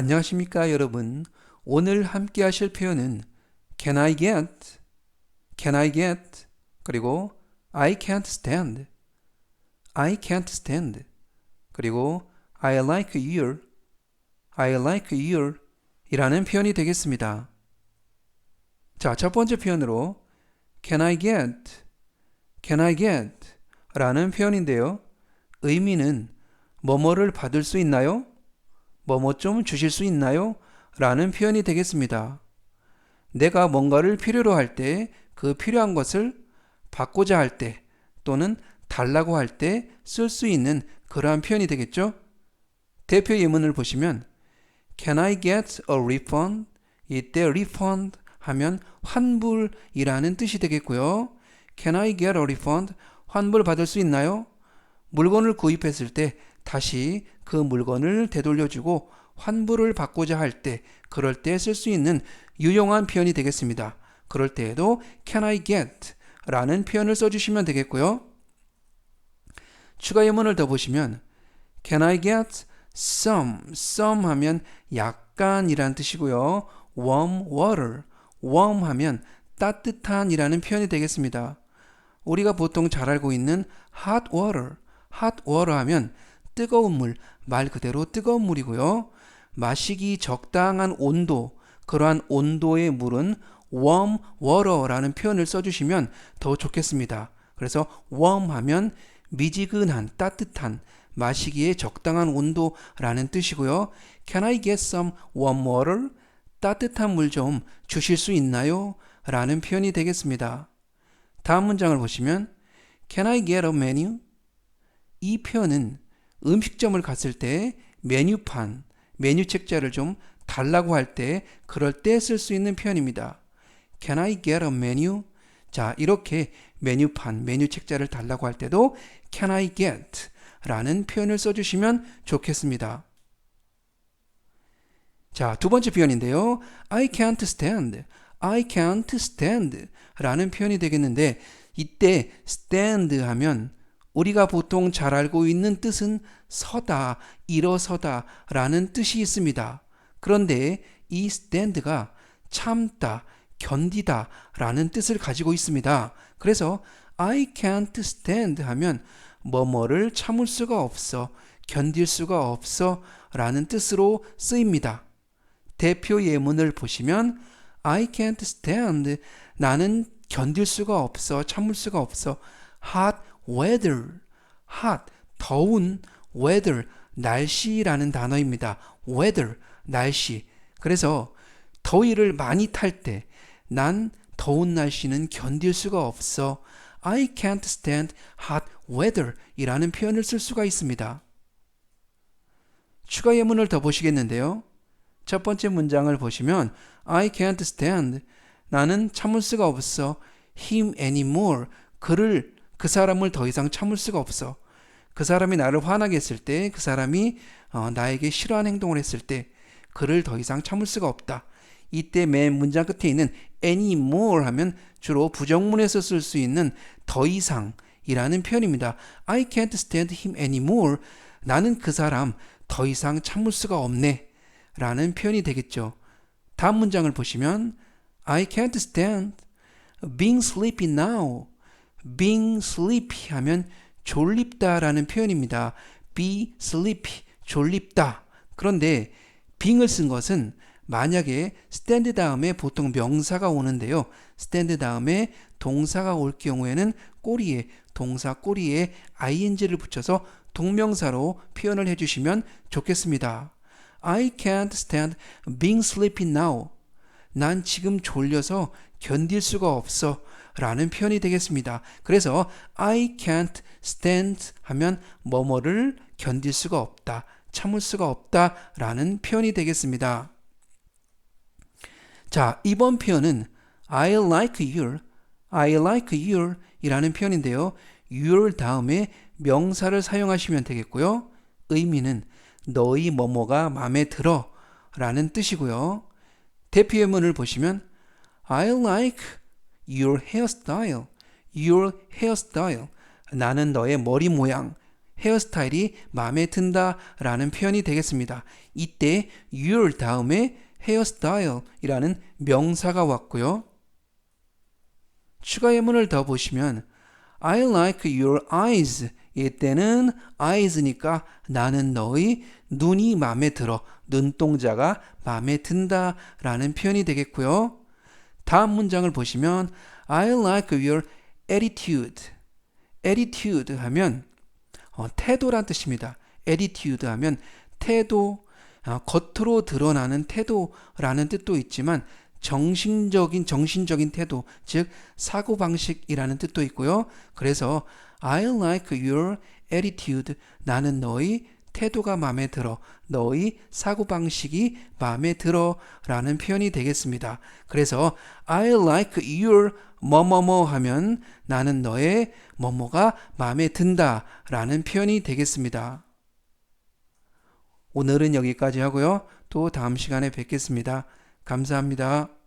안녕하십니까 여러분. 오늘 함께 하실 표현은 Can I get? Can I get? 그리고 I can't stand. I can't stand. 그리고 I like your. I like your. 이라는 표현이 되겠습니다. 자, 첫 번째 표현으로 Can I get? Can I get? 라는 표현인데요. 의미는 뭐뭐를 받을 수 있나요? 뭐뭐 좀 주실 수 있나요? 라는 표현이 되겠습니다. 내가 뭔가를 필요로 할 때 그 필요한 것을 받고자 할 때 또는 달라고 할 때 쓸 수 있는 그러한 표현이 되겠죠? 대표 예문을 보시면 Can I get a refund? 이때 refund 하면 환불이라는 뜻이 되겠고요. Can I get a refund? 환불 받을 수 있나요? 물건을 구입했을 때 다시 그 물건을 되돌려주고 환불을 받고자 할 때, 그럴 때 쓸 수 있는 유용한 표현이 되겠습니다. 그럴 때에도 can I get 라는 표현을 써주시면 되겠고요. 추가 예문을 더 보시면 can I get some, some 하면 약간이란 뜻이고요. warm water, warm 하면 따뜻한 이라는 표현이 되겠습니다. 우리가 보통 잘 알고 있는 hot water, hot water 하면 뜨거운 물, 말 그대로 뜨거운 물이고요. 마시기 적당한 온도, 그러한 온도의 물은 warm water라는 표현을 써주시면 더 좋겠습니다. 그래서 warm 하면 미지근한, 따뜻한, 마시기에 적당한 온도라는 뜻이고요. Can I get some warm water? 따뜻한 물 좀 주실 수 있나요? 라는 표현이 되겠습니다. 다음 문장을 보시면 Can I get a menu? 이 표현은 음식점을 갔을 때 메뉴판, 메뉴 책자를 좀 달라고 할 때 그럴 때 쓸 수 있는 표현입니다. Can I get a menu? 자, 이렇게 메뉴판, 메뉴 책자를 달라고 할 때도 Can I get? 라는 표현을 써주시면 좋겠습니다. 자, 두 번째 표현인데요. I can't stand. I can't stand 라는 표현이 되겠는데 이때 stand 하면 우리가 보통 잘 알고 있는 뜻은 서다, 일어서다 라는 뜻이 있습니다. 그런데 이 stand가 참다, 견디다 라는 뜻을 가지고 있습니다. 그래서 I can't stand 하면 뭐뭐를 참을 수가 없어, 견딜 수가 없어 라는 뜻으로 쓰입니다. 대표 예문을 보시면 I can't stand 나는 견딜 수가 없어, 참을 수가 없어 hot weather, hot 더운 weather 날씨라는 단어입니다. weather 날씨. 그래서 더위를 많이 탈 때 난 더운 날씨는 견딜 수가 없어. I can't stand hot weather 이라는 표현을 쓸 수가 있습니다. 추가 예문을 더 보시겠는데요. 첫 번째 문장을 보시면 I can't stand 나는 참을 수가 없어 him anymore 그를 그 사람을 더 이상 참을 수가 없어 그 사람이 나를 화나게 했을 때 그 사람이 어, 나에게 싫어하는 행동을 했을 때 그를 더 이상 참을 수가 없다. 이때 맨 문장 끝에 있는 anymore 하면 주로 부정문에서 쓸 수 있는 더 이상이라는 표현입니다. I can't stand him anymore. 나는 그 사람 더 이상 참을 수가 없네. 라는 표현이 되겠죠. 다음 문장을 보시면 I can't stand being sleepy now. Being sleepy 하면 졸립다라는 표현입니다. be sleepy 졸립다. 그런데 being을 쓴 것은 만약에 stand 다음에 보통 명사가 오는데요. stand 다음에 동사가 올 경우에는 꼬리에 동사 꼬리에 ing를 붙여서 동명사로 표현을 해주시면 좋겠습니다. I can't stand being sleepy now. 난 지금 졸려서 견딜 수가 없어. 라는 표현이 되겠습니다. 그래서 I can't stand 하면 뭐뭐를 견딜 수가 없다. 참을 수가 없다. 라는 표현이 되겠습니다. 자, 이번 표현은 I like your, I like your 이라는 표현인데요. your 다음에 명사를 사용하시면 되겠고요. 의미는 너희 뭐뭐가 마음에 들어 라는 뜻이고요. 대표 예문을 보시면 I like your hairstyle, your hairstyle. 나는 너의 머리 모양, 헤어스타일이 마음에 든다 라는 표현이 되겠습니다. 이때 your 다음에 헤어스타일이라는 명사가 왔고요. 추가 예문을 더 보시면 I like your eyes 이때는 eyes니까 나는 너의 눈이 마음에 들어 눈동자가 마음에 든다 라는 표현이 되겠고요. 다음 문장을 보시면 I like your attitude attitude 하면 어, 태도란 뜻입니다. attitude 하면 태도, 어, 겉으로 드러나는 태도라는 뜻도 있지만 정신적인 정신적인 태도, 즉 사고 방식이라는 뜻도 있고요. 그래서 I like your attitude. 나는 너의 태도가 마음에 들어. 너의 사고 방식이 마음에 들어 라는 표현이 되겠습니다. 그래서 I like your 뭐뭐뭐 하면 나는 너의 뭐뭐가 마음에 든다 라는 표현이 되겠습니다. 오늘은 여기까지 하고요. 또 다음 시간에 뵙겠습니다. 감사합니다.